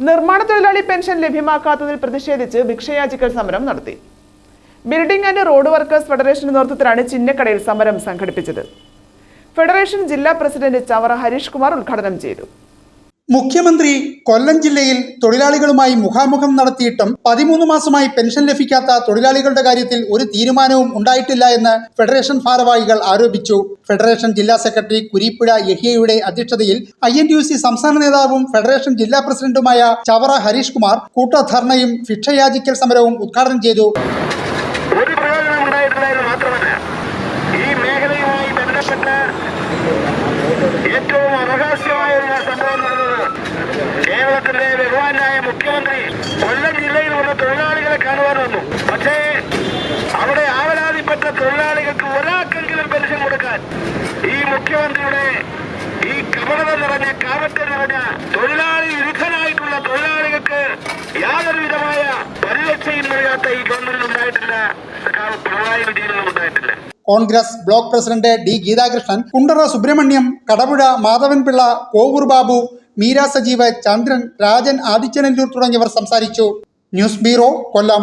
നിർമ്മാണ തൊഴിലാളി പെൻഷൻ ലഭ്യമാക്കാത്തതിൽ പ്രതിഷേധിച്ച് ഭിക്ഷയാചിക്കൽ സമരം നടത്തി. ബിൽഡിംഗ് ആൻഡ് റോഡ് വർക്കേഴ്സ് ഫെഡറേഷന്റെ നേതൃത്വത്തിലാണ് ചിന്നക്കടയിൽ സമരം സംഘടിപ്പിച്ചത്. ഫെഡറേഷൻ ജില്ലാ പ്രസിഡന്റ് ചവറ ഹരീഷ് കുമാർ ഉദ്ഘാടനം ചെയ്തു. മുഖ്യമന്ത്രി കൊല്ലം ജില്ലയിൽ തൊഴിലാളികളുമായി മുഖാമുഖം നടത്തിയിട്ടും പതിമൂന്ന് മാസമായി പെൻഷൻ ലഭിക്കാത്ത തൊഴിലാളികളുടെ കാര്യത്തിൽ ഒരു തീരുമാനവും ഉണ്ടായിട്ടില്ല എന്ന് ഫെഡറേഷൻ ഭാരവാഹികൾ ആരോപിച്ചു. ഫെഡറേഷൻ ജില്ലാ സെക്രട്ടറി കുരീപ്പുഴ യഹിയയുടെ അധ്യക്ഷതയിൽ ഐ എൻ യു സി സംസ്ഥാന നേതാവും ഫെഡറേഷൻ ജില്ലാ പ്രസിഡന്റുമായ ചവറ ഹരീഷ് കുമാർ കൂട്ടധർണയും ഭിക്ഷയാചിക്കൽ സമരവും ഉദ്ഘാടനം ചെയ്തു. കേരളത്തിന്റെ ബഹുമാനായ മുഖ്യമന്ത്രി കൊല്ലം ജില്ലയിൽ വന്ന തൊഴിലാളികളെ കാണുവാൻ വന്നു. പക്ഷേ അവിടെ ആവലാതിപ്പെട്ട തൊഴിലാളികൾക്ക് ഒരാൾക്കെങ്കിലും പെൻഷൻ കൊടുക്കാൻ ഈ മുഖ്യമന്ത്രിയുടെ ഈ കപടത നിറഞ്ഞ കാവറ്റ നിറഞ്ഞ തൊഴിലാളി വിരുദ്ധനായിട്ടുള്ള തൊഴിലാളികൾക്ക് യാതൊരു വിധമായ പരിരക്ഷയും നൽകാത്ത ഈ ഗവൺമെന്റ് ഉണ്ടായിട്ടില്ല. പിണറായി വിജയനൊന്നും ഉണ്ടായിട്ടില്ല. Congress block president D Geethakrishnan Kundara Subrahmanyam Kadapuzha Madhavanpillai Kovoor Babu Meera Sajeeva Chandran Rajan Adithyanallur തുടങ്ങിയവർ സംസാരിച്ചു. News bureau Kollam.